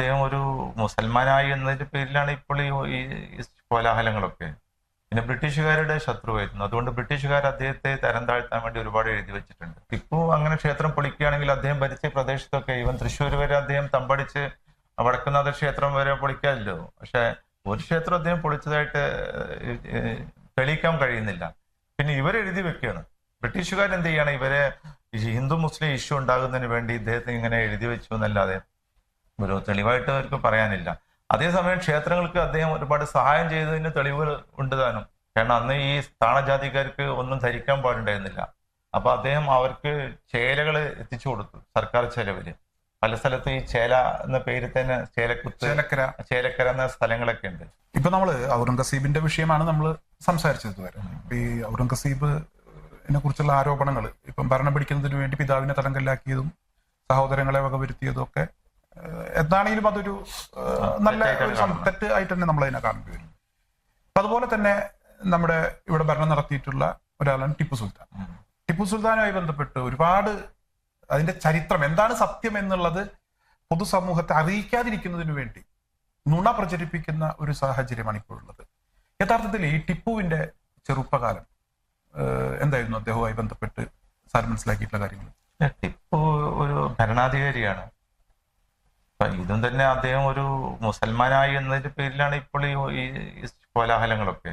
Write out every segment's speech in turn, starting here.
അദ്ദേഹം ഒരു മുസൽമാനായി എന്നതിന്റെ പേരിലാണ് ഇപ്പോൾ ഈ കോലാഹലങ്ങളൊക്കെ. പിന്നെ ബ്രിട്ടീഷുകാരുടെ ശത്രുവായിരുന്നു. അതുകൊണ്ട് ബ്രിട്ടീഷുകാർ അദ്ദേഹത്തെ തരം താഴ്ത്താൻ വേണ്ടി ഒരുപാട് എഴുതി വെച്ചിട്ടുണ്ട്. ടിപ്പു അങ്ങനെ ക്ഷേത്രം പൊളിക്കുകയാണെങ്കിൽ അദ്ദേഹം ഭരിച്ച പ്രദേശത്തൊക്കെ ഇവൻ തൃശ്ശൂർ വരെ അദ്ദേഹം തമ്പടിച്ച് വടക്കുന്നാഥ ക്ഷേത്രം വരെ പൊളിക്കാമല്ലോ. പക്ഷെ ഒരു ക്ഷേത്രം അദ്ദേഹം പൊളിച്ചതായിട്ട് തെളിയിക്കാൻ കഴിയുന്നില്ല. പിന്നെ ഇവരെഴുതി വെക്കുകയാണ്. ബ്രിട്ടീഷുകാർ എന്ത് ചെയ്യാണ്? ഇവരെ ഹിന്ദു മുസ്ലിം ഇഷ്യൂ ഉണ്ടാകുന്നതിന് വേണ്ടി ഇദ്ദേഹത്തെ ഇങ്ങനെ എഴുതി വെച്ചു എന്നല്ലാതെ ഒരു തെളിവായിട്ട് അവർക്ക് പറയാനില്ല. അതേസമയം ക്ഷേത്രങ്ങൾക്ക് അദ്ദേഹം ഒരുപാട് സഹായം ചെയ്തതിന് തെളിവുകൾ ഉണ്ട് താനും. കാരണം അന്ന് ഈ താണജാതിക്കാർക്ക് ഒന്നും ധരിക്കാൻ പാടുണ്ടായിരുന്നില്ല. അപ്പൊ അദ്ദേഹം അവർക്ക് ചേലകൾ എത്തിച്ചു കൊടുത്തു സർക്കാർ ചെലവിൽ. പല സ്ഥലത്തും ഈ ചേല എന്ന പേര് തന്നെ ചേലക്കുത്ത് ചേലക്കര. ചേലക്കര എന്ന സ്ഥലങ്ങളൊക്കെ ഉണ്ട്. ഇപ്പൊ നമ്മൾ ഔറംഗസീബിന്റെ വിഷയമാണ് നമ്മൾ സംസാരിച്ചത് വരെ ഈ ഔറംഗസീബ് കുറിച്ചുള്ള ആരോപണങ്ങൾ ഇപ്പം ഭരണം പിടിക്കുന്നതിന് വേണ്ടി പിതാവിനെ തടങ്കലിലാക്കിയതും സഹോദരങ്ങളെ വകവരുത്തിയതും ഒക്കെ എന്താണെങ്കിലും അതൊരു നല്ല തെറ്റ് ആയിട്ട് തന്നെ നമ്മൾ അതിനെ കാണേണ്ടി വരും അപ്പൊ അതുപോലെ തന്നെ നമ്മുടെ ഇവിടെ ഭരണം നടത്തിയിട്ടുള്ള ഒരാളാണ് ടിപ്പു സുൽത്താൻ. ടിപ്പു സുൽത്താനുമായി ബന്ധപ്പെട്ട് ഒരുപാട് അതിന്റെ ചരിത്രം എന്താണ് സത്യം എന്നുള്ളത് പൊതുസമൂഹത്തെ അറിയിക്കാതിരിക്കുന്നതിനു വേണ്ടി നുണ പ്രചരിപ്പിക്കുന്ന ഒരു സാഹചര്യമാണ് ഇപ്പോഴുള്ളത്. യഥാർത്ഥത്തിൽ ഈ ടിപ്പുവിന്റെ ചെറുപ്പകാലം എന്തായിരുന്നു അദ്ദേഹവുമായി ബന്ധപ്പെട്ട് സാർ മനസ്സിലാക്കിയിട്ടുള്ള കാര്യങ്ങൾ? ടിപ്പു ഒരു ഭരണാധികാരിയാണ്. ഇതും തന്നെ അദ്ദേഹം ഒരു മുസൽമാനായി എന്നതിന്റെ പേരിലാണ് ഇപ്പോൾ ഈ കോലാഹലങ്ങളൊക്കെ.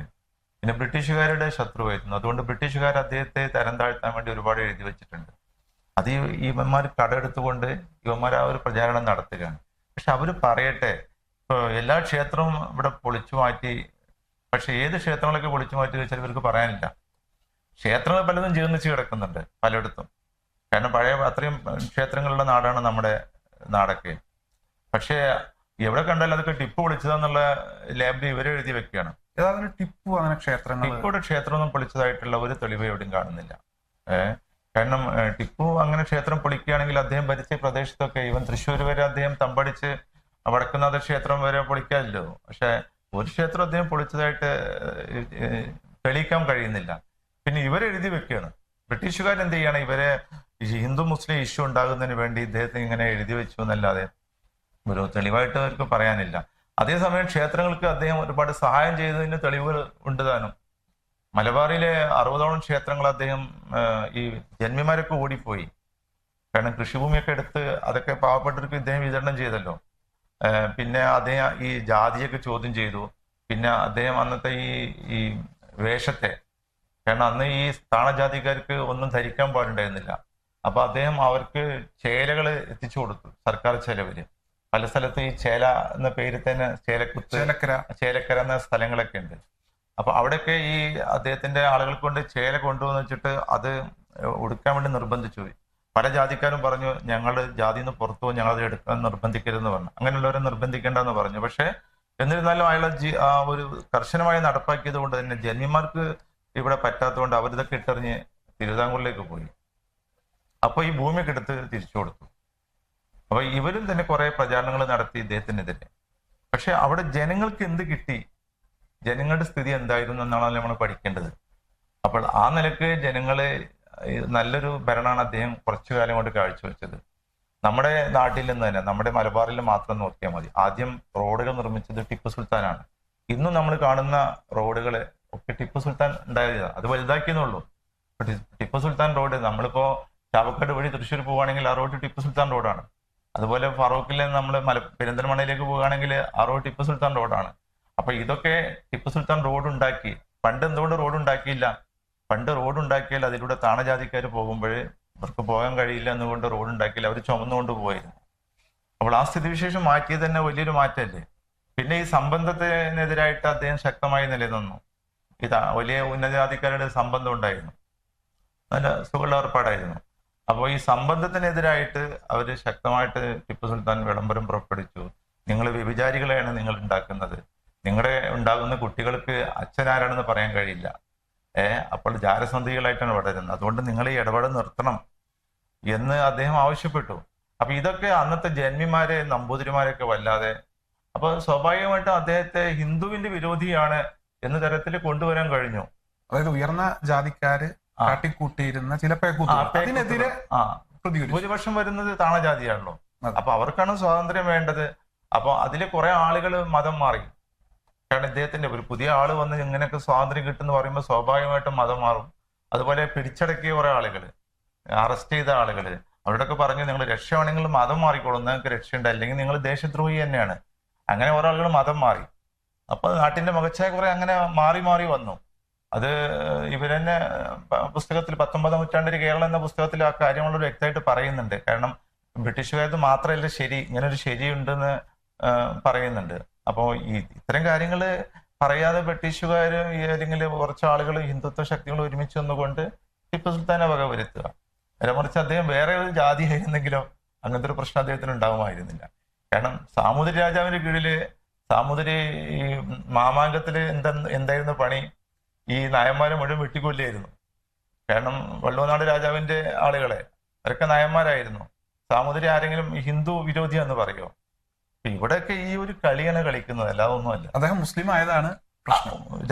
പിന്നെ ബ്രിട്ടീഷുകാരുടെ ശത്രുവായിരുന്നു അതുകൊണ്ട് ബ്രിട്ടീഷുകാർ അദ്ദേഹത്തെ തരം താഴ്ത്താൻ വേണ്ടി ഒരുപാട് എഴുതി വെച്ചിട്ടുണ്ട്. അത് ഇവന്മാർ കടമെടുത്തുകൊണ്ട് ഇവന്മാർ ആ ഒരു പ്രചാരണം നടത്തുകയാണ്. പക്ഷെ അവർ പറയട്ടെ ഇപ്പൊ എല്ലാ ക്ഷേത്രവും ഇവിടെ പൊളിച്ചു മാറ്റി പക്ഷെ ഏത് ക്ഷേത്രങ്ങളൊക്കെ പൊളിച്ചു മാറ്റി വെച്ചാൽ ഇവർക്ക് പറയാനില്ല. ക്ഷേത്രങ്ങൾ പലതും ജീർണിച്ച് കിടക്കുന്നുണ്ട് പലയിടത്തും. കാരണം പഴയ അത്രയും ക്ഷേത്രങ്ങളുള്ള നാടാണ് നമ്മുടെ നാടൊക്കെ. പക്ഷേ എവിടെ കണ്ടാലും അതൊക്കെ ടിപ്പ് പൊളിച്ചതാന്നുള്ള ലാബിൽ ഇവരെ എഴുതി വെക്കുകയാണ്. യഥാർത്ഥത്തിൽ ടിപ്പു അങ്ങനെ ക്ഷേത്രങ്ങൾ ടിപ്പുയുടെ ക്ഷേത്രമൊന്നും പൊളിച്ചതായിട്ടുള്ള ഒരു തെളിവ് എവിടെയും കാണുന്നില്ല. ഏഹ് കാരണം ടിപ്പു അങ്ങനെ ക്ഷേത്രം പൊളിക്കുകയാണെങ്കിൽ അദ്ദേഹം ഭരിച്ച പ്രദേശത്തൊക്കെ ഇവൻ തൃശ്ശൂർ വരെ അദ്ദേഹം തമ്പടിച്ച് വടക്കുന്നാഥ ക്ഷേത്രം വരെ പൊളിക്കാമല്ലോ. പക്ഷെ ഒരു ക്ഷേത്രം അദ്ദേഹം പൊളിച്ചതായിട്ട് തെളിയിക്കാൻ കഴിയുന്നില്ല. പിന്നെ ഇവരെഴുതി വെക്കുകയാണ്. ബ്രിട്ടീഷുകാർ എന്ത് ചെയ്യുകയാണ് ഇവരെ ഹിന്ദു മുസ്ലിം ഇഷ്യൂ ഉണ്ടാകുന്നതിന് വേണ്ടി ഇദ്ദേഹത്തെ ഇങ്ങനെ എഴുതി വെച്ചു എന്നല്ലാതെ ഒരു തെളിവായിട്ട് അവർക്ക് പറയാനില്ല. അതേസമയം ക്ഷേത്രങ്ങൾക്ക് അദ്ദേഹം ഒരുപാട് സഹായം ചെയ്തതിന് തെളിവുകൾ ഉണ്ട് താനും. മലബാറിലെ അറുപതോളം ക്ഷേത്രങ്ങൾ അദ്ദേഹം ഈ ജന്മിമാരൊക്കെ ഓടിപ്പോയി. കാരണം കൃഷിഭൂമിയൊക്കെ എടുത്ത് അതൊക്കെ പാവപ്പെട്ടവർക്ക് ഇദ്ദേഹം വിതരണം ചെയ്തല്ലോ. പിന്നെ അദ്ദേഹം ഈ ജാതിയൊക്കെ ചോദ്യം ചെയ്തു. പിന്നെ അദ്ദേഹം അന്നത്തെ ഈ ഈ വേഷത്തെ കാരണം അന്ന് ഈ സ്ഥാനജാതിക്കാർക്ക് ഒന്നും ധരിക്കാൻ പാടുണ്ടായിരുന്നില്ല. അപ്പൊ അദ്ദേഹം അവർക്ക് ചേലകൾ എത്തിച്ചു കൊടുത്തു സർക്കാർ ചെലവിൽ. പല സ്ഥലത്തും ഈ ചേല എന്ന പേരിൽ തന്നെ ചേലക്കുത്ത് ചേലക്കര. ചേലക്കര എന്ന സ്ഥലങ്ങളൊക്കെ ഉണ്ട്. അപ്പൊ അവിടെയൊക്കെ ഈ അദ്ദേഹത്തിന്റെ ആളുകൾ കൊണ്ട് ചേല കൊണ്ടുവന്ന് വെച്ചിട്ട് അത് ഉടുക്കാൻ വേണ്ടി നിർബന്ധിച്ചു പോയി. പല ജാതിക്കാരും പറഞ്ഞു ഞങ്ങളുടെ ജാതിയിൽ നിന്ന് പുറത്തു പോകും ഞങ്ങൾ അത് എടുക്കാൻ നിർബന്ധിക്കരുതെന്ന് പറഞ്ഞു. അങ്ങനെയുള്ളവരെ നിർബന്ധിക്കേണ്ടെന്ന് പറഞ്ഞു. പക്ഷെ എന്നിരുന്നാലും അയാളെ ജി ആ ഒരു കർശനമായി നടപ്പാക്കിയത് കൊണ്ട് തന്നെ ജന്മിമാർക്ക് ഇവിടെ പറ്റാത്തതുകൊണ്ട് അവരിതൊക്കെ ഇട്ടെറിഞ്ഞ് തിരുവിതാംകൂറിലേക്ക് പോയി. അപ്പൊ ഈ ഭൂമിയൊക്കെ എടുത്ത് തിരിച്ചു കൊടുത്തു. അപ്പൊ ഇവരും തന്നെ കുറെ പ്രചാരണങ്ങൾ നടത്തി ഇദ്ദേഹത്തിനെതിരെ. പക്ഷെ അവിടെ ജനങ്ങൾക്ക് എന്ത് കിട്ടി? ജനങ്ങളുടെ സ്ഥിതി എന്തായിരുന്നു എന്നാണ് നമ്മൾ പഠിക്കേണ്ടത്. അപ്പോൾ ആ നിലയ്ക്ക് ജനങ്ങളെ നല്ലൊരു ഭരണമാണ് അദ്ദേഹം കുറച്ചു കാലം കൊണ്ട് കാഴ്ചവെച്ചത്. നമ്മുടെ നാട്ടിൽ നിന്ന് തന്നെ നമ്മുടെ മലബാറിൽ മാത്രം നോക്കിയാൽ മതി. ആദ്യം റോഡുകൾ നിർമ്മിച്ചത് ടിപ്പു സുൽത്താനാണ്. ഇന്നും നമ്മൾ കാണുന്ന റോഡുകൾ ഒക്കെ ടിപ്പു സുൽത്താൻ ഉണ്ടായതാണ്. അത് വലുതാക്കിയെന്നുള്ളൂ ടിപ്പു സുൽത്താൻ റോഡ് നമ്മളിപ്പോ ചാവക്കാട് വഴി തൃശ്ശൂർ പോവുകയാണെങ്കിൽ ആ റോഡ് ടിപ്പു സുൽത്താൻ റോഡാണ്. അതുപോലെ ഫറൂഖിലെ നമ്മൾ മല പെരിന്തൽമണയിലേക്ക് പോവുകയാണെങ്കിൽ ആ റോഡ് ടിപ്പു സുൽത്താൻ റോഡാണ്. അപ്പൊ ഇതൊക്കെ ടിപ്പു സുൽത്താൻ റോഡ് ഉണ്ടാക്കി പണ്ട് എന്തുകൊണ്ട് റോഡ് ഉണ്ടാക്കിയില്ല പണ്ട് റോഡ് ഉണ്ടാക്കിയാൽ അതിലൂടെ താണജാതിക്കാർ പോകുമ്പോൾ ഇവർക്ക് പോകാൻ കഴിയില്ല എന്നുകൊണ്ട് റോഡ് ഉണ്ടാക്കിയില്ല അവർ ചുമന്നുകൊണ്ട് പോയിരുന്നു അപ്പോൾ ആ സ്ഥിതിവിശേഷം മാറ്റിയത് തന്നെ വലിയൊരു മാറ്റമല്ലേ? പിന്നെ ഈ സംബന്ധത്തിനെതിരായിട്ട് അദ്ദേഹം ശക്തമായി നിലനിന്നു. ഇതാ വലിയ ഉന്നതജാതിക്കാരുടെ സംബന്ധം ഉണ്ടായിരുന്നു. നല്ല സുഖമുള്ള ഏർപ്പാടായിരുന്നു. അപ്പോൾ ഈ സംബന്ധത്തിനെതിരായിട്ട് അവർ ശക്തമായിട്ട് ടിപ്പു സുൽത്താൻ വിളംബരം പുറപ്പെടുവിച്ചു. നിങ്ങൾ വ്യഭിചാരികളെയാണ് നിങ്ങൾ ഉണ്ടാക്കുന്നത്. നിങ്ങളുടെ ഉണ്ടാകുന്ന കുട്ടികൾക്ക് അച്ഛനാരാണെന്ന് പറയാൻ കഴിയില്ല. ഏഹ് അപ്പോൾ ജാരസന്ധികളായിട്ടാണ് വളരുന്നത്. അതുകൊണ്ട് നിങ്ങൾ ഈ ഇടപാട് നിർത്തണം എന്ന് അദ്ദേഹം ആവശ്യപ്പെട്ടു. അപ്പൊ ഇതൊക്കെ അന്നത്തെ ജന്മിമാരെ നമ്പൂതിരിമാരെയൊക്കെ വല്ലാതെ അപ്പൊ സ്വാഭാവികമായിട്ടും അദ്ദേഹത്തെ ഹിന്ദുവിന്റെ വിരോധിയാണ് എന്ന തരത്തിൽ കൊണ്ടുവരാൻ കഴിഞ്ഞു. അതായത് ഉയർന്ന ജാതിക്കാര്. കാട്ടിക്കൂട്ടിയിരുന്ന ചില. അതിനെതിരെ ഭൂരിപക്ഷം വരുന്നത് താണജാതിയാണല്ലോ. അപ്പൊ അവർക്കാണ് സ്വാതന്ത്ര്യം വേണ്ടത്. അപ്പൊ അതിൽ കുറെ ആളുകൾ മതം മാറി. കാരണം ഇദ്ദേഹത്തിന്റെ ഒരു പുതിയ ആൾ വന്ന് ഇങ്ങനെയൊക്കെ സ്വാതന്ത്ര്യം കിട്ടുമെന്ന് പറയുമ്പോൾ സ്വാഭാവികമായിട്ടും മതം മാറും. അതുപോലെ പിടിച്ചടക്കിയ കുറെ ആളുകൾ അറസ്റ്റ് ചെയ്ത ആളുകൾ അവരോടൊക്കെ പറഞ്ഞു നിങ്ങൾ രക്ഷയാണെങ്കിൽ മതം മാറിക്കോളും. നിങ്ങൾക്ക് രക്ഷയുണ്ട്. അല്ലെങ്കിൽ നിങ്ങൾ ദേശദ്രോഹി തന്നെയാണ്. അങ്ങനെ ഒരാളുകൾ മതം മാറി. അപ്പൊ നാട്ടിന്റെ മകച്ചായ കുറെ അങ്ങനെ മാറി മാറി വന്നു. അത് ഇവരെന്നെ പുസ്തകത്തിൽ പത്തൊമ്പതാം നൂറ്റാണ്ടിൽ കേരളം എന്ന പുസ്തകത്തിൽ ആ കാര്യങ്ങൾ വ്യക്തമായിട്ട് പറയുന്നുണ്ട്. കാരണം ബ്രിട്ടീഷുകാരത് മാത്രമല്ല ശരി ഇങ്ങനൊരു ശരിയുണ്ടെന്ന് പറയുന്നുണ്ട്. അപ്പോൾ ഈ ഇത്തരം കാര്യങ്ങൾ പറയാതെ ബ്രിട്ടീഷുകാർ അല്ലെങ്കിൽ കുറച്ച് ആളുകൾ ഹിന്ദുത്വ ശക്തികൾ ഒരുമിച്ച് വന്നുകൊണ്ട് ടിപ്പു സുൽത്താനെ വക വരുത്തുക. നേരെ മറിച്ച് അദ്ദേഹം വേറെ ഒരു ജാതി ആയിരുന്നെങ്കിലോ അങ്ങനത്തെ ഒരു പ്രശ്നം അദ്ദേഹത്തിന് ഉണ്ടാകുമായിരുന്നില്ല കാരണം സാമൂതിരി രാജാവിന്റെ കീഴിൽ സാമൂതിരി ഈ മാമാങ്കത്തിൽ എന്താ എന്തായിരുന്നു പണി? ഈ നായന്മാരെ മുഴുവൻ വെട്ടിക്കൊല്ലായിരുന്നു കാരണം വള്ളുവനാട് രാജാവിന്റെ ആളുകളെ. അവരൊക്കെ നായന്മാരായിരുന്നു. സാമൂതിരി ആരെങ്കിലും ഹിന്ദു വിരോധിയാന്ന് പറയോ? ഇപ്പൊ ഇവിടെയൊക്കെ ഈ ഒരു കളിയാണ് കളിക്കുന്നത് അല്ലാതെ ഒന്നുമല്ല അദ്ദേഹം മുസ്ലിം ആയതാണ്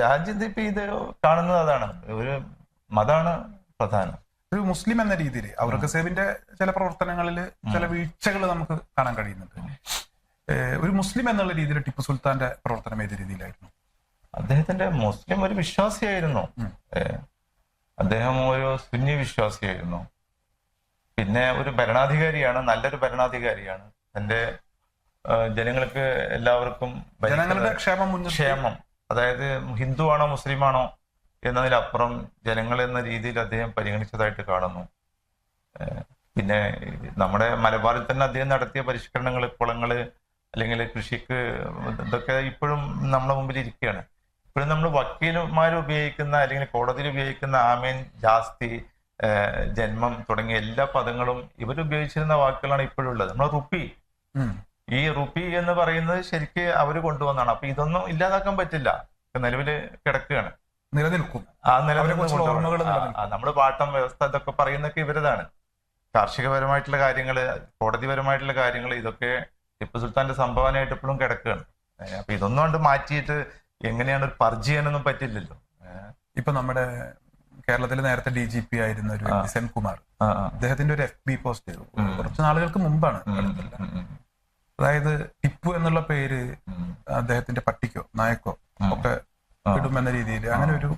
രാജ്യത്ത് ഇപ്പൊ ഇത് കാണുന്നത് അതാണ്. ഒരു മതാണ് പ്രധാനം. ഒരു മുസ്ലിം എന്ന രീതിയിൽ ഔറംഗസേബിന്റെ ചില പ്രവർത്തനങ്ങളിൽ ചില വീഴ്ചകൾ നമുക്ക് കാണാൻ കഴിയുന്നുണ്ട്. ഒരു മുസ്ലിം എന്നുള്ള രീതിയിൽ ടിപ്പു സുൽത്താന്റെ പ്രവർത്തനം ഏത് രീതിയിലായിരുന്നു? അദ്ദേഹത്തിന്റെ മുസ്ലിം ഒരു വിശ്വാസിയായിരുന്നു. അദ്ദേഹം ഒരു സുന്നി വിശ്വാസിയായിരുന്നു. പിന്നെ ഒരു ഭരണാധികാരിയാണ് നല്ലൊരു ഭരണാധികാരിയാണ്. തന്റെ ജനങ്ങൾക്ക് എല്ലാവർക്കും ജനങ്ങളുടെ ക്ഷേമം ക്ഷേമം. അതായത് ഹിന്ദു ആണോ മുസ്ലിം ആണോ എന്നതിലപ്പുറം ജനങ്ങൾ എന്ന രീതിയിൽ അദ്ദേഹം പരിഗണിച്ചതായിട്ട് കാണുന്നു. പിന്നെ നമ്മുടെ മലബാറിൽ തന്നെ അദ്ദേഹം നടത്തിയ പരിഷ്കരണങ്ങൾ കുളങ്ങൾ അല്ലെങ്കിൽ കൃഷിക്ക് ഇതൊക്കെ ഇപ്പോഴും നമ്മുടെ മുമ്പിൽ ഇരിക്കുകയാണ്. ഇപ്പോഴും നമ്മൾ വക്കീലന്മാർ ഉപയോഗിക്കുന്ന അല്ലെങ്കിൽ കോടതിയിൽ ഉപയോഗിക്കുന്ന ആമേൻ ജാസ്തി ജന്മം തുടങ്ങിയ എല്ലാ പദങ്ങളും ഇവർ ഉപയോഗിച്ചിരുന്ന വാക്കുകളാണ് ഇപ്പോഴുള്ളത് നമ്മൾ റുപ്പി. ഈ റുപ്പി എന്ന് പറയുന്നത് ശരിക്ക് അവർ കൊണ്ടുവന്നാണ്. അപ്പൊ ഇതൊന്നും ഇല്ലാതാക്കാൻ പറ്റില്ല. നിലവിൽ കിടക്കുകയാണ്. നിലനിൽക്കും. ആ നിലനിൽക്കും. നമ്മൾ പാട്ടം വ്യവസ്ഥ ഇതൊക്കെ പറയുന്നൊക്കെ ഇവരതാണ് കാർഷികപരമായിട്ടുള്ള കാര്യങ്ങൾ കോടതിപരമായിട്ടുള്ള കാര്യങ്ങൾ ഇതൊക്കെ ടിപ്പു സുൽത്താന്റെ സംഭാവനയായിട്ട് ഇപ്പോഴും കിടക്കുകയാണ്. അപ്പൊ ഇതൊന്നും കൊണ്ട് മാറ്റിയിട്ട് എങ്ങനെയാണ് ഒരു പർജ് ചെയ്യാനൊന്നും പറ്റില്ലല്ലോ. ഇപ്പൊ നമ്മുടെ കേരളത്തിൽ നേരത്തെ ഡി ജി പി ആയിരുന്ന ഒരു സെൻകുമാർ. ആ. അദ്ദേഹത്തിന്റെ ഒരു എഫ് ബി പോസ്റ്റ് ചെയ്തു. കുറച്ച് നാളുകൾക്ക് മുമ്പാണ് അതായത് ടിപ്പു എന്നുള്ള പേര് അദ്ദേഹത്തിന്റെ പട്ടിക്കോ നായക്കോ ഒക്കെ. ഇടുമെന്ന രീതിയിൽ അങ്ങനെ ഒരു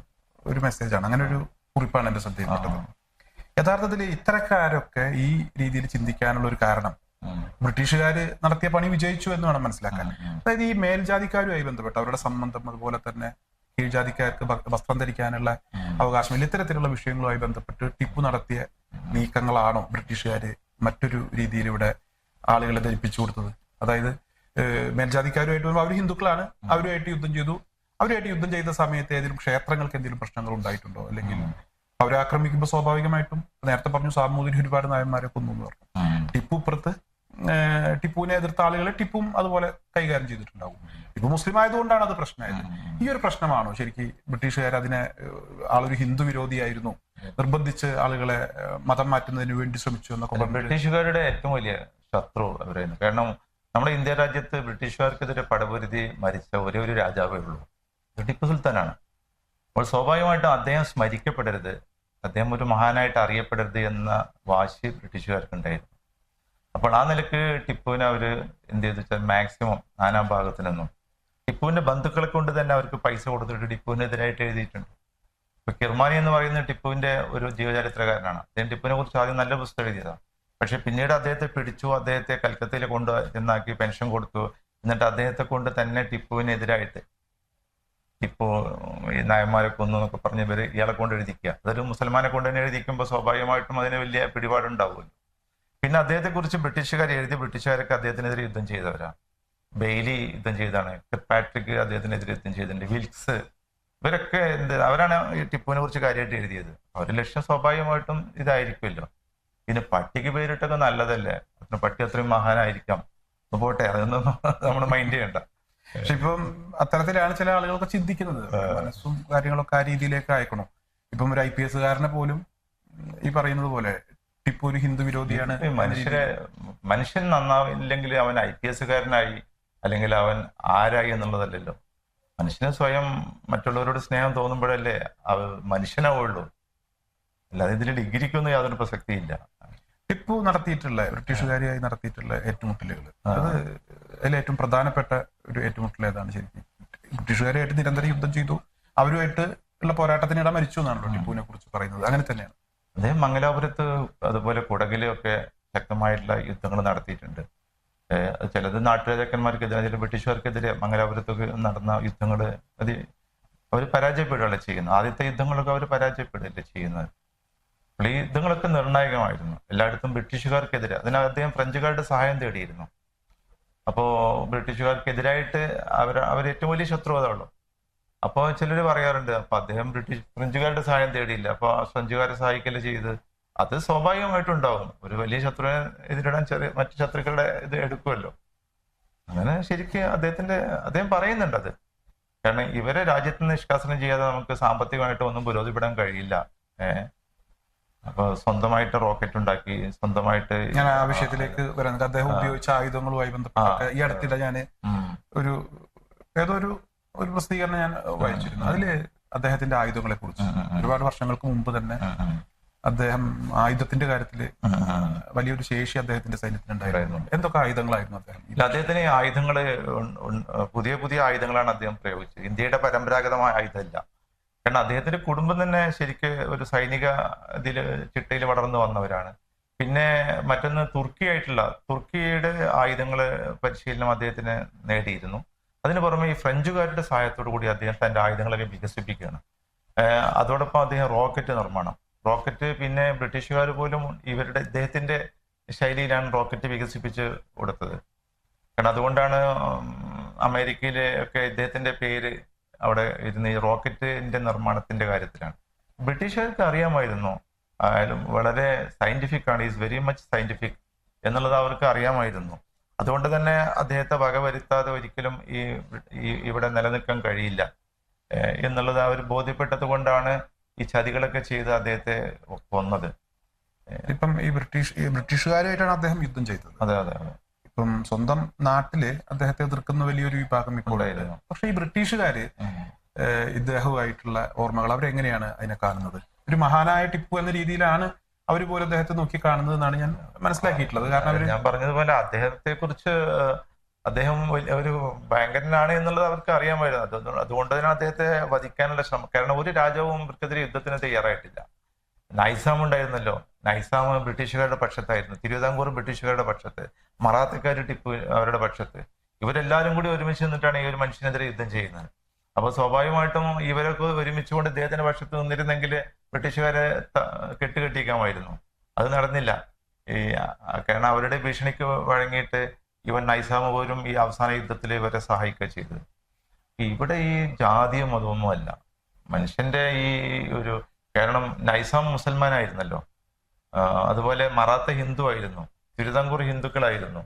ഒരു മെസ്സേജാണ് അങ്ങനെ ഒരു കുറിപ്പാണ് എന്റെ ശ്രദ്ധയിൽപ്പെട്ടത്. യഥാർത്ഥത്തിൽ ഇത്തരക്കാരൊക്കെ ഈ രീതിയിൽ ചിന്തിക്കാനുള്ള ഒരു കാരണം ബ്രിട്ടീഷുകാർ നടത്തിയ പണി വിജയിച്ചു എന്ന് വേണം മനസ്സിലാക്കാൻ. അതായത് ഈ മേൽജാതിക്കാരുമായി ബന്ധപ്പെട്ട് അവരുടെ സംബന്ധം അതുപോലെ തന്നെ കീഴ്ജാതിക്കാർക്ക് വസ്ത്രം ധരിക്കാനുള്ള അവകാശമില്ല ഇത്തരത്തിലുള്ള വിഷയങ്ങളുമായി ബന്ധപ്പെട്ട് ടിപ്പു നടത്തിയ നീക്കങ്ങളാണോ ബ്രിട്ടീഷുകാർ മറ്റൊരു രീതിയിൽ ഇവിടെ ആളുകളെ ധരിപ്പിച്ചു കൊടുത്തത്? അതായത് മേൽജാതിക്കാരുമായിട്ട് വരുമ്പോൾ അവർ ഹിന്ദുക്കളാണ്. അവരുമായിട്ട് യുദ്ധം ചെയ്തു. അവരുമായിട്ട് യുദ്ധം ചെയ്ത സമയത്ത് ഏതെങ്കിലും ക്ഷേത്രങ്ങൾക്ക് എന്തെങ്കിലും പ്രശ്നങ്ങൾ ഉണ്ടായിട്ടുണ്ടോ? അല്ലെങ്കിൽ അവരെ ആക്രമിക്കുമ്പോൾ സ്വാഭാവികമായിട്ടും നേരത്തെ പറഞ്ഞു സാമൂതിരി ഒരുപാട് നായന്മാരെ കൊന്നു എന്ന് പറഞ്ഞു. ടിപ്പു ഇപ്പുറത്ത് ഏഹ്, ടിപ്പുവിനെ എതിർത്ത ആളുകളെ ടിപ്പും അതുപോലെ കൈകാര്യം ചെയ്തിട്ടുണ്ടാവും ഇപ്പൊ മുസ്ലിം ആയതുകൊണ്ടാണ് അത് പ്രശ്നമായത്. ഈ ഒരു പ്രശ്നമാണോ? ശരിക്കും ബ്രിട്ടീഷുകാർ അതിനെ ആളൊരു ഹിന്ദു വിരോധിയായിരുന്നു നിർബന്ധിച്ച് ആളുകളെ മതം മാറ്റുന്നതിന് വേണ്ടി ശ്രമിച്ചു എന്നൊക്കെ ബ്രിട്ടീഷുകാരുടെ ഏറ്റവും വലിയ ശത്രു അവരായിരുന്നു. കാരണം നമ്മുടെ ഇന്ത്യ രാജ്യത്ത് ബ്രിട്ടീഷുകാർക്കെതിരെ പടപൊരുതി മരിച്ച ഒരേ ഒരു രാജാവേ ഉള്ളൂ. ടിപ്പു സുൽത്താനാണ്. അപ്പോൾ സ്വാഭാവികമായിട്ടും അദ്ദേഹം സ്മരിക്കപ്പെടരുത്. അദ്ദേഹം ഒരു മഹാനായിട്ട് അറിയപ്പെടരുത് എന്ന വാശി ബ്രിട്ടീഷുകാർക്കുണ്ടായിരുന്നു. അപ്പോൾ ആ നിലയ്ക്ക് ടിപ്പുവിനെ അവർ എന്ത് ചെയ്തു വെച്ചാൽ മാക്സിമം നാനാം ഭാഗത്തു നിന്നും. ടിപ്പുവിന്റെ ബന്ധുക്കളെ കൊണ്ട് തന്നെ അവർക്ക് പൈസ കൊടുത്തിട്ട് ടിപ്പുവിനെതിരായിട്ട് എഴുതിയിട്ടുണ്ട്. ഇപ്പൊ കിർമാനി എന്ന് പറയുന്ന ടിപ്പുവിന്റെ ഒരു ജീവചരിത്രകാരനാണ്. അദ്ദേഹം ടിപ്പുവിനെ കുറിച്ച് ആദ്യം നല്ല പുസ്തകം എഴുതിയതാണ്. പക്ഷെ പിന്നീട് അദ്ദേഹത്തെ പിടിച്ചു അദ്ദേഹത്തെ കൽക്കത്തയിൽ കൊണ്ട് ചെന്നാക്കി പെൻഷൻ കൊടുത്തു. എന്നിട്ട് അദ്ദേഹത്തെ കൊണ്ട് തന്നെ ടിപ്പുവിനെതിരായിട്ട് ടിപ്പു ഈ നായന്മാരെ കൊന്നു എന്നൊക്കെ പറഞ്ഞ് ഇവർ ഇയാളെ കൊണ്ട് എഴുതിക്കുക. അതൊരു മുസൽമാനെ കൊണ്ട് തന്നെ എഴുതിക്കുമ്പോൾ സ്വാഭാവികമായിട്ടും അതിന് വലിയ പിടിപാടുണ്ടാവുമല്ലോ. പിന്നെ അദ്ദേഹത്തെ കുറിച്ച് ബ്രിട്ടീഷുകാർ എഴുതി ബ്രിട്ടീഷുകാരൊക്കെ അദ്ദേഹത്തിനെതിരെ യുദ്ധം ചെയ്തവരാണ് ബെയിലി യുദ്ധം ചെയ്താണ് പാട്രിക് അദ്ദേഹത്തിനെതിരെ യുദ്ധം ചെയ്തിട്ടുണ്ട്. വിൽക്സ് ഇവരൊക്കെ എന്ത് അവരാണ് ഈ ടിപ്പുവിനെ കുറിച്ച് കാര്യമായിട്ട് എഴുതിയത്. അവരുടെ ലക്ഷ്യം സ്വാഭാവികമായിട്ടും ഇതായിരിക്കുമല്ലോ. പിന്നെ പട്ടിക്ക് പേരിട്ടൊക്കെ നല്ലതല്ലേ? അതിന് പട്ടി അത്രയും മഹാനായിരിക്കാം. ഒന്ന് പോട്ടെ അതൊന്നും നമ്മൾ മൈൻഡ് ചെയ്യണ്ട. പക്ഷെ ഇപ്പം അത്തരത്തിലാണ് ചില ആളുകളൊക്കെ ചിന്തിക്കുന്നത്. മനസ്സും കാര്യങ്ങളൊക്കെ ആ രീതിയിലേക്ക് അയക്കണം ഇപ്പം ഒരു ഐ പി എസ്സുകാരനെ പോലും ഈ പറയുന്നത് പോലെ ടിപ്പു ഒരു ഹിന്ദു വിരോധിയാണ് മനുഷ്യരെ മനുഷ്യൻ നന്നാവില്ലെങ്കിൽ അവൻ ഐ പി എസ്സുകാരനായി അല്ലെങ്കിൽ അവൻ ആരായി എന്നുള്ളതല്ലല്ലോ. മനുഷ്യന് സ്വയം മറ്റുള്ളവരോട് സ്നേഹം തോന്നുമ്പോഴല്ലേ അവ മനുഷ്യനാവുള്ളൂ. അല്ലാതെ ഇതിൽ ഡിഗ്രിക്കൊന്നും യാതൊരു പ്രസക്തിയില്ല. ടിപ്പു നടത്തിയിട്ടുള്ള ബ്രിട്ടീഷുകാരിയായി നടത്തിയിട്ടുള്ള ഏറ്റുമുട്ടലുകൾ. അത് അതിൽ ഏറ്റവും പ്രധാനപ്പെട്ട ഒരു ഏറ്റുമുട്ടൽ ഏതാണ് ശരിക്കും? ബ്രിട്ടീഷുകാരുമായിട്ട് നിരന്തരം യുദ്ധം ചെയ്തു. അവരുമായിട്ട് ഉള്ള പോരാട്ടത്തിനിടെ മരിച്ചു എന്നാണല്ലോ ടിപ്പുവിനെ കുറിച്ച് പറയുന്നത്. അങ്ങനെ തന്നെയാണ്. അദ്ദേഹം മംഗലാപുരത്ത് അതുപോലെ കുടകിലൊക്കെ ശക്തമായിട്ടുള്ള യുദ്ധങ്ങൾ നടത്തിയിട്ടുണ്ട്. ചിലത് നാട്ടുരാജാക്കന്മാർക്കെതിരെ ചില ബ്രിട്ടീഷുകാർക്കെതിരെ മംഗലാപുരത്തൊക്കെ നടന്ന യുദ്ധങ്ങൾ അത് അവർ പരാജയപ്പെടുകയല്ല ചെയ്യുന്നത്. ആദ്യത്തെ യുദ്ധങ്ങളൊക്കെ അവർ പരാജയപ്പെടുകയല്ലേ ചെയ്യുന്നത്. അപ്പോൾ ഈ യുദ്ധങ്ങളൊക്കെ നിർണായകമായിരുന്നു. എല്ലായിടത്തും ബ്രിട്ടീഷുകാർക്കെതിരെ. അതിന് അദ്ദേഹം ഫ്രഞ്ചുകാരുടെ സഹായം തേടിയിരുന്നു. അപ്പോൾ ബ്രിട്ടീഷുകാർക്കെതിരായിട്ട് അവർ അവർ ഏറ്റവും വലിയ ശത്രു അതാണല്ലോ അപ്പോൾ ചിലർ പറയാറുണ്ട് അപ്പൊ അദ്ദേഹം ബ്രിട്ടീഷ് ഫ്രഞ്ചുകാരുടെ സഹായം തേടിയില്ല. അപ്പൊ ആ ഫ്രഞ്ചുകാരെ സഹായിക്കൽ ചെയ്ത്? അത് സ്വാഭാവികമായിട്ടുണ്ടാവും. ഒരു വലിയ ശത്രുവിനെ എതിരിടാൻ ചെറിയ മറ്റു ശത്രുക്കളുടെ ഇത് എടുക്കുമല്ലോ. അങ്ങനെ ശരിക്കും അദ്ദേഹത്തിന്റെ അദ്ദേഹം പറയുന്നുണ്ട് അത്. കാരണം ഇവരെ രാജ്യത്ത് നിന്ന് നിഷ്കാസനം ചെയ്യാതെ നമുക്ക് സാമ്പത്തികമായിട്ട് ഒന്നും പുരോഗതിപ്പെടാൻ കഴിയില്ല. ഏഹ് അപ്പൊ സ്വന്തമായിട്ട് റോക്കറ്റ് ഉണ്ടാക്കി സ്വന്തമായിട്ട് ഞാൻ ആ വിഷയത്തിലേക്ക് വരാൻ അദ്ദേഹം ഉപയോഗിച്ച ആയുധങ്ങളുമായി ബന്ധപ്പെട്ട ഈ അടുത്തിടെ ഞാൻ ഒരു ഏതോ ഒരു ഒരു പ്രസിദ്ധീകരണം ഞാൻ വായിച്ചിരുന്നു. അതിൽ അദ്ദേഹത്തിന്റെ ആയുധങ്ങളെ കുറിച്ച്. ഒരുപാട് വർഷങ്ങൾക്ക് മുമ്പ് തന്നെ. അദ്ദേഹം ആയുധത്തിന്റെ കാര്യത്തിൽ. വലിയൊരു ശേഷി അദ്ദേഹത്തിന്റെ സൈന്യത്തിനുണ്ടായിരുന്നു എന്തൊക്കെ ആയുധങ്ങളായിരുന്നു അദ്ദേഹം? അദ്ദേഹത്തിന് ആയുധങ്ങൾ പുതിയ പുതിയ ആയുധങ്ങളാണ് അദ്ദേഹം പ്രയോഗിച്ചത്. ഇന്ത്യയുടെ പരമ്പരാഗതമായ ആയുധമല്ല. കാരണം അദ്ദേഹത്തിന്റെ കുടുംബം തന്നെ ശരിക്ക് ഒരു സൈനിക ഇതിൽ ചിട്ടയിൽ വളർന്നു വന്നവരാണ്. പിന്നെ മറ്റൊന്ന് തുർക്കിയായിട്ടുള്ള തുർക്കിയുടെ ആയുധങ്ങൾ പരിശീലനം അദ്ദേഹത്തിന് നേടിയിരുന്നു. അതിന് പുറമെ ഈ ഫ്രഞ്ചുകാരുടെ സഹായത്തോടു കൂടി അദ്ദേഹം തന്റെ ആയുധങ്ങളൊക്കെ വികസിപ്പിക്കുകയാണ്. അതോടൊപ്പം അദ്ദേഹം റോക്കറ്റ് നിർമ്മാണം. റോക്കറ്റ് പിന്നെ ബ്രിട്ടീഷുകാർ പോലും ഇവരുടെ ഇദ്ദേഹത്തിന്റെ ശൈലിയിലാണ് റോക്കറ്റ് വികസിപ്പിച്ച് കൊടുത്തത്. കാരണം അതുകൊണ്ടാണ് അമേരിക്കയിലെ ഒക്കെ ഇദ്ദേഹത്തിന്റെ പേര് അവിടെ ഇരുന്ന് ഈ റോക്കറ്റിന്റെ നിർമ്മാണത്തിന്റെ കാര്യത്തിലാണ്. ബ്രിട്ടീഷുകാർക്ക് അറിയാമായിരുന്നു ആയാലും വളരെ സയന്റിഫിക് ആണ് ഈസ് വെരി മച്ച് സയന്റിഫിക് എന്നുള്ളത് അവർക്ക് അറിയാമായിരുന്നു. അതുകൊണ്ട് തന്നെ അദ്ദേഹത്തെ വകവരുത്താതെ ഒരിക്കലും ഈ ഇവിടെ നിലനിൽക്കാൻ കഴിയില്ല. എന്നുള്ളത് അവർ ബോധ്യപ്പെട്ടത് കൊണ്ടാണ് ഈ ചതികളൊക്കെ ചെയ്ത് അദ്ദേഹത്തെ കൊന്നത്. ഇപ്പം ഈ ബ്രിട്ടീഷ് ഈ ബ്രിട്ടീഷുകാരുമായിട്ടാണ് അദ്ദേഹം യുദ്ധം ചെയ്തത്. അതെ അതെ അതെ. ഇപ്പം സ്വന്തം നാട്ടിൽ അദ്ദേഹത്തെ എതിർക്കുന്ന വലിയൊരു വിഭാഗം ഇപ്പോൾ ഉണ്ട്. പക്ഷെ ഈ ബ്രിട്ടീഷുകാര് ഇദ്ദേഹവുമായിട്ടുള്ള ഓർമ്മകൾ അവരെങ്ങനെയാണ് അതിനെ കാണുന്നത്? ഒരു മഹാനായ ടിപ്പു എന്ന രീതിയിലാണ് അവർ പോലും അദ്ദേഹത്തെ നോക്കി കാണുന്നത് എന്നാണ് ഞാൻ മനസ്സിലാക്കിയിട്ടുള്ളത്. കാരണം ഞാൻ പറഞ്ഞതുപോലെ അദ്ദേഹത്തെ കുറിച്ച് അദ്ദേഹം ഒരു ഭയങ്കരനാണ് എന്നുള്ളത് അവർക്ക് അറിയാമായിരുന്നു. അത് അതുകൊണ്ട് തന്നെ അദ്ദേഹത്തെ വധിക്കാനുള്ള ശ്രമം. കാരണം ഒരു രാജാവും ഇവർക്കെതിരെ യുദ്ധത്തിന് തയ്യാറായിട്ടില്ല. നൈസാം ഉണ്ടായിരുന്നല്ലോ. നൈസാം ബ്രിട്ടീഷുകാരുടെ പക്ഷത്തായിരുന്നു. തിരുവിതാംകൂർ ബ്രിട്ടീഷുകാരുടെ പക്ഷത്ത് മറാത്തക്കാർ ടിപ്പു അവരുടെ പക്ഷത്ത്. ഇവരെല്ലാവരും കൂടി ഒരുമിച്ച് നിന്നിട്ടാണ് ഈ ഒരു മനുഷ്യനെതിരെ യുദ്ധം ചെയ്യുന്നത്. അപ്പൊ സ്വാഭാവികമായിട്ടും ഇവരൊക്കെ ഒരുമിച്ചുകൊണ്ട് ഇദ്ദേഹത്തിന്റെ പക്ഷത്ത് നിന്നിരുന്നെങ്കിൽ ബ്രിട്ടീഷുകാരെ കെട്ടുകെട്ടിക്കാമായിരുന്നു. അത് നടന്നില്ല. ഈ കാരണം അവരുടെ ഭീഷണിക്ക് വഴങ്ങിയിട്ട് ഇവൻ നൈസാമ പോലും ഈ അവസാന യുദ്ധത്തിൽ ഇവരെ സഹായിക്കുക ചെയ്തത് ഇവിടെ ഈ ജാതിയും അതൊന്നുമല്ല മനുഷ്യന്റെ ഈ ഒരു കാരണം നൈസാം മുസൽമാനായിരുന്നല്ലോ. അതുപോലെ മറാത്ത ഹിന്ദു ആയിരുന്നു. തിരുവിതാംകൂർ ഹിന്ദുക്കളായിരുന്നു.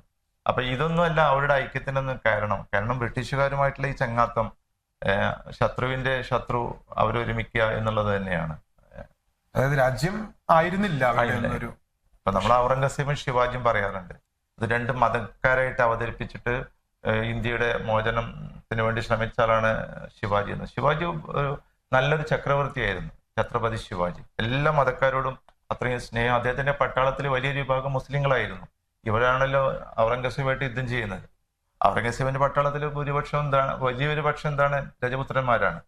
അപ്പൊ ഇതൊന്നുമല്ല അവരുടെ ഐക്യത്തിനൊന്നും കാരണം. കാരണം ബ്രിട്ടീഷുകാരുമായിട്ടുള്ള ഈ ചങ്ങാത്തം ശത്രുവിന്റെ ശത്രു അവരൊരുമിക്കുക എന്നുള്ളത് തന്നെയാണ്. അതായത് രാജ്യം ആയിരുന്നില്ല എന്നൊരു ഇപ്പൊ നമ്മൾ ഔറംഗസീബും ശിവാജിയും പറയാറുണ്ട്. ഇത് രണ്ട് മതക്കാരായിട്ട് അവതരിപ്പിച്ചിട്ട് ഇന്ത്യയുടെ മോചനത്തിന് വേണ്ടി ശ്രമിച്ച ആളാണ് ശിവാജി എന്ന്. ശിവാജി ഒരു നല്ലൊരു ചക്രവർത്തിയായിരുന്നു ഛത്രപതി ശിവാജി. എല്ലാ മതക്കാരോടും അത്രയും സ്നേഹം അദ്ദേഹത്തിന്റെ പട്ടാളത്തിൽ വലിയൊരു വിഭാഗം മുസ്ലിങ്ങളായിരുന്നു. ഇവരാണല്ലോ ഔറംഗസീബായിട്ട് യുദ്ധം ചെയ്യുന്നത്. ഔറംഗസീബിന്റെ പട്ടാളത്തിൽ ഭൂരിപക്ഷം എന്താണ് വലിയൊരു പക്ഷം എന്താണ് രജപുത്രന്മാരാണ്.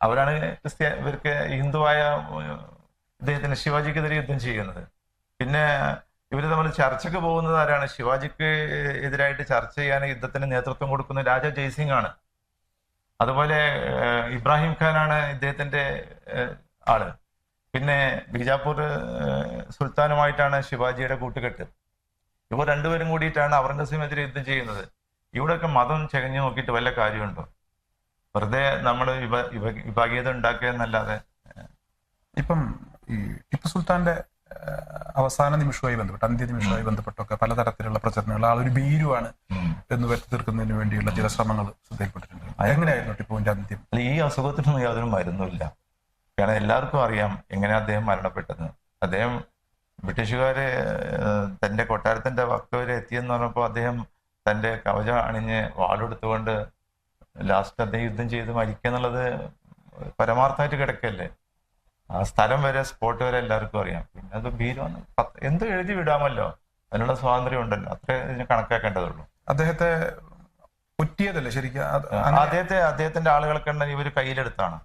അവരാണ് ക്രിസ്ത്യ ഇവർക്ക് ഹിന്ദുവായ ഇദ്ദേഹത്തിന് ശിവാജിക്കെതിരെ യുദ്ധം ചെയ്യുന്നത്. പിന്നെ ഇവർ തമ്മിൽ ചർച്ചയ്ക്ക് പോകുന്നത് ആരാണ്? ശിവാജിക്ക് എതിരായിട്ട് ചർച്ച ചെയ്യാൻ യുദ്ധത്തിന് നേതൃത്വം കൊടുക്കുന്ന രാജ ജയ്സിംഗ് ആണ് അതുപോലെ ഇബ്രാഹിം ഖാനാണ് ഇദ്ദേഹത്തിന്റെ ആൾ. പിന്നെ ബീജാപ്പൂർ സുൽത്താനുമായിട്ടാണ് ശിവാജിയുടെ കൂട്ടുകെട്ട്. ഇവർ രണ്ടുപേരും കൂടിയിട്ടാണ് ഔറംഗസീബിനെതിരെ യുദ്ധം ചെയ്യുന്നത്. ഇവിടെയൊക്കെ മതം ചെകഞ്ഞു നോക്കിയിട്ട് വല്ല കാര്യമുണ്ടോ? വെറുതെ നമ്മൾ വിഭാഗീയത ഉണ്ടാക്കുക എന്നല്ലാതെ. ഇപ്പം ഈ ടിപ്പു സുൽത്താന്റെ അവസാന നിമിഷവുമായി ബന്ധപ്പെട്ട് അന്ത്യ നിമിഷവുമായി ബന്ധപ്പെട്ടൊക്കെ പലതരത്തിലുള്ള പ്രചരണങ്ങൾ ആ ഒരു ഭീരുവാണ് എന്ന് വരുത്തി തീർക്കുന്നതിന് വേണ്ടിയുള്ള ചില ശ്രമങ്ങൾ ശ്രദ്ധയിൽപ്പെട്ടിട്ടുണ്ട്. എങ്ങനെയായിരുന്നു ടിപ്പുവിന്റെ അന്ത്യം? അല്ല ഈ അസുഖത്തിനൊന്നും യാതൊരു മരുന്നുമില്ല. കാരണം എല്ലാവർക്കും അറിയാം എങ്ങനെ അദ്ദേഹം മരണപ്പെട്ടത്. അദ്ദേഹം ബ്രിട്ടീഷുകാരെ തന്റെ കൊട്ടാരത്തിന്റെ വക്കവരെ എത്തിയെന്ന് പറഞ്ഞപ്പോൾ അദ്ദേഹം തന്റെ കവചം അണിഞ്ഞ് വാളെടുത്തുകൊണ്ട് ലാസ്റ്റ് അദ്ദേഹം യുദ്ധം ചെയ്ത് മരിക്കുക എന്നുള്ളത് പരമാർത്ഥമായിട്ട് കിടക്കല്ലേ ആ സ്ഥലം വരെ സ്പോട്ട് വരെ എല്ലാവർക്കും അറിയാം. പിന്നെ അത് ഭീരുവാണ് എന്ത് എഴുതി വിടാമല്ലോ? അതിനുള്ള സ്വാതന്ത്ര്യം ഉണ്ടല്ലോ. അത്രേ ഇതിന് കണക്കാക്കേണ്ടതുള്ളൂ. അദ്ദേഹത്തെ ഒറ്റിയതല്ലേ ശരിക്കും? അദ്ദേഹത്തെ അദ്ദേഹത്തിന്റെ ആളുകളൊക്കെ ഉണ്ടെങ്കിൽ ഇവർ കയ്യിലെടുത്താണ്.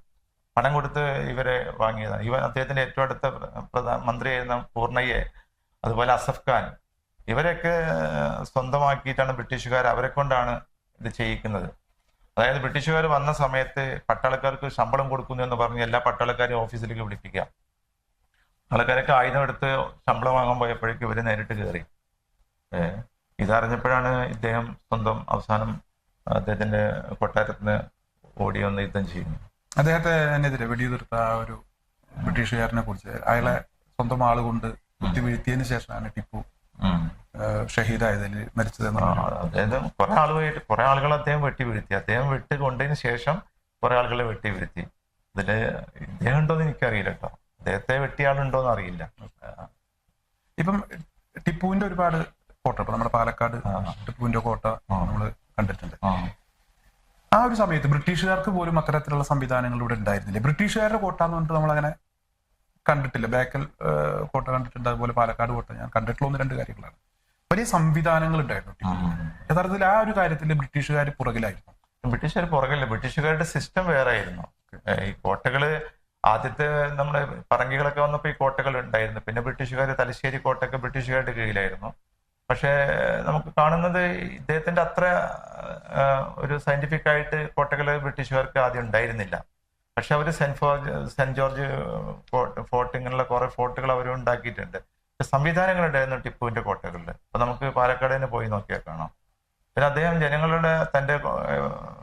പണം കൊടുത്ത് ഇവരെ വാങ്ങിയതാണ്. ഇവ അദ്ദേഹത്തിന്റെ ഏറ്റവും അടുത്ത പ്രധാന മന്ത്രിയായിരുന്ന പൂർണയെ അതുപോലെ അസഫ് ഖാൻ ഇവരൊക്കെ സ്വന്തമാക്കിയിട്ടാണ് ബ്രിട്ടീഷുകാർ അവരെ കൊണ്ടാണ് ഇത് ചെയ്യിക്കുന്നത്. അതായത് ബ്രിട്ടീഷുകാർ വന്ന സമയത്ത് പട്ടാളക്കാർക്ക് ശമ്പളം കൊടുക്കുന്നു എന്ന് പറഞ്ഞ് എല്ലാ പട്ടാളക്കാരെയും ഓഫീസിലേക്ക് വിളിപ്പിക്കാം ആൾക്കാരൊക്കെ ആയുധം എടുത്ത് ശമ്പളം വാങ്ങാൻ പോയപ്പോഴേക്കും ഇവർ നേരിട്ട് കയറി. ഇതറിഞ്ഞപ്പോഴാണ് ഇദ്ദേഹം സ്വന്തം അവസാനം അദ്ദേഹത്തിന്റെ കൊട്ടാരത്തിന് ഓടി വന്ന് യുദ്ധം ചെയ്യുന്നത്. അദ്ദേഹത്തെ എതിരെ വെടിയുതിർത്ത ആ ഒരു ബ്രിട്ടീഷുകാരനെ കുറിച്ച് അയാളെ സ്വന്തം ആളുകൊണ്ട് കുത്തി വീഴ്ത്തിയതിനു ശേഷമാണ് ടിപ്പു ഷഹീദായതിൽ മരിച്ചത് അദ്ദേഹം കുറെ ആളുകളായിട്ട് കുറെ ആളുകൾ അദ്ദേഹം വെട്ടി വീഴ്ത്തി അദ്ദേഹം വെട്ടി കൊണ്ടതിന് ശേഷം കുറെ ആളുകളെ വെട്ടി വീഴ്ത്തി ഇതിൽ ഇദ്ദേഹം ഉണ്ടോന്ന് എനിക്കറിയില്ല കേട്ടോ. അദ്ദേഹത്തെ വെട്ടിയ ആളുണ്ടോന്ന് അറിയില്ല. ഇപ്പം ടിപ്പുവിന്റെ ഒരുപാട് കോട്ട ഇപ്പൊ നമ്മുടെ പാലക്കാട് ടിപ്പുവിന്റെ കോട്ട നമ്മൾ കണ്ടിട്ടുണ്ട്. ആ. ഒരു സമയത്ത് ബ്രിട്ടീഷുകാർക്ക് പോലും അത്തരത്തിലുള്ള സംവിധാനങ്ങൾ ഇവിടെ ഉണ്ടായിരുന്നില്ല. ബ്രിട്ടീഷുകാരുടെ കോട്ട എന്ന് പറഞ്ഞിട്ട് നമ്മൾ അങ്ങനെ കണ്ടിട്ടില്ല. ബേക്കൽ കോട്ട കണ്ടിട്ടുണ്ട്. അതുപോലെ പാലക്കാട് കോട്ട ഞാൻ കണ്ടിട്ടുള്ള ഒന്ന് രണ്ട് കാര്യങ്ങളാണ്. വലിയ സംവിധാനങ്ങൾ ഉണ്ടായിരുന്നു. യഥാർത്ഥത്തിൽ ആ ഒരു കാര്യത്തിൽ ബ്രിട്ടീഷുകാർ പുറകിലായിരുന്നു. ബ്രിട്ടീഷുകാർ പുറകില്ല. ബ്രിട്ടീഷുകാരുടെ സിസ്റ്റം വേറെ ആയിരുന്നു ഈ കോട്ടകൾ ആദ്യത്തെ നമ്മുടെ പറങ്കികളൊക്കെ വന്നപ്പോൾ ഈ കോട്ടകൾ ഉണ്ടായിരുന്നു. പിന്നെ ബ്രിട്ടീഷുകാർ തലശ്ശേരി കോട്ടയൊക്കെ ബ്രിട്ടീഷുകാരുടെ കീഴിലായിരുന്നു. പക്ഷേ നമുക്ക് കാണുന്നത് ഇദ്ദേഹത്തിന്റെ അത്ര ഒരു സയന്റിഫിക് ആയിട്ട് കോട്ടകൾ ബ്രിട്ടീഷുകാർക്ക് ആദ്യം ഉണ്ടായിരുന്നില്ല. പക്ഷെ അവർ Saint Forge Saint George Fort ഇങ്ങനെയുള്ള കുറെ ഫോർട്ടുകൾ അവർ ഉണ്ടാക്കിയിട്ടുണ്ട്. സംവിധാനങ്ങൾ ഉണ്ടായിരുന്നു ടിപ്പുവിന്റെ കോട്ടകളിൽ അപ്പൊ നമുക്ക് പാലക്കാട് തന്നെ പോയി നോക്കിയാൽ കാണാം. പിന്നെ അദ്ദേഹം ജനങ്ങളുടെ തന്റെ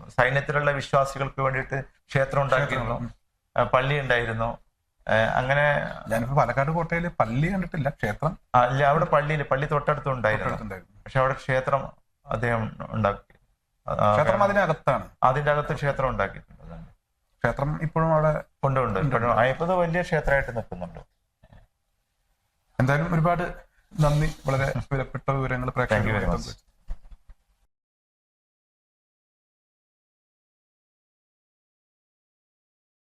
സൈന്യത്തിലുള്ള വിശ്വാസികൾക്ക് വേണ്ടിയിട്ട് ക്ഷേത്രം ഉണ്ടാക്കിയിരുന്നു. പള്ളി ഉണ്ടായിരുന്നു. അങ്ങനെ ഞാനിപ്പോ പാലക്കാട് കോട്ടയിൽ പള്ളി കണ്ടിട്ടില്ല ക്ഷേത്രം? അല്ല അവിടെ പള്ളിയിൽ പള്ളി തൊട്ടടുത്ത് ഉണ്ടായിരുന്നു പക്ഷെ അവിടെ ക്ഷേത്രം അദ്ദേഹം ഉണ്ടാക്കി. ക്ഷേത്രം അതിനകത്താണ്. അതിന്റെ അകത്ത് ക്ഷേത്രം ഉണ്ടാക്കിയിട്ടുണ്ട്. ക്ഷേത്രം ഇപ്പോഴും അവിടെ ഇപ്പോഴും ആ, വലിയ ക്ഷേത്രമായിട്ട് നിൽക്കുന്നുണ്ട്. എന്തായാലും ഒരുപാട് നന്ദി. വളരെ വിലപ്പെട്ട വിവരങ്ങൾ Thank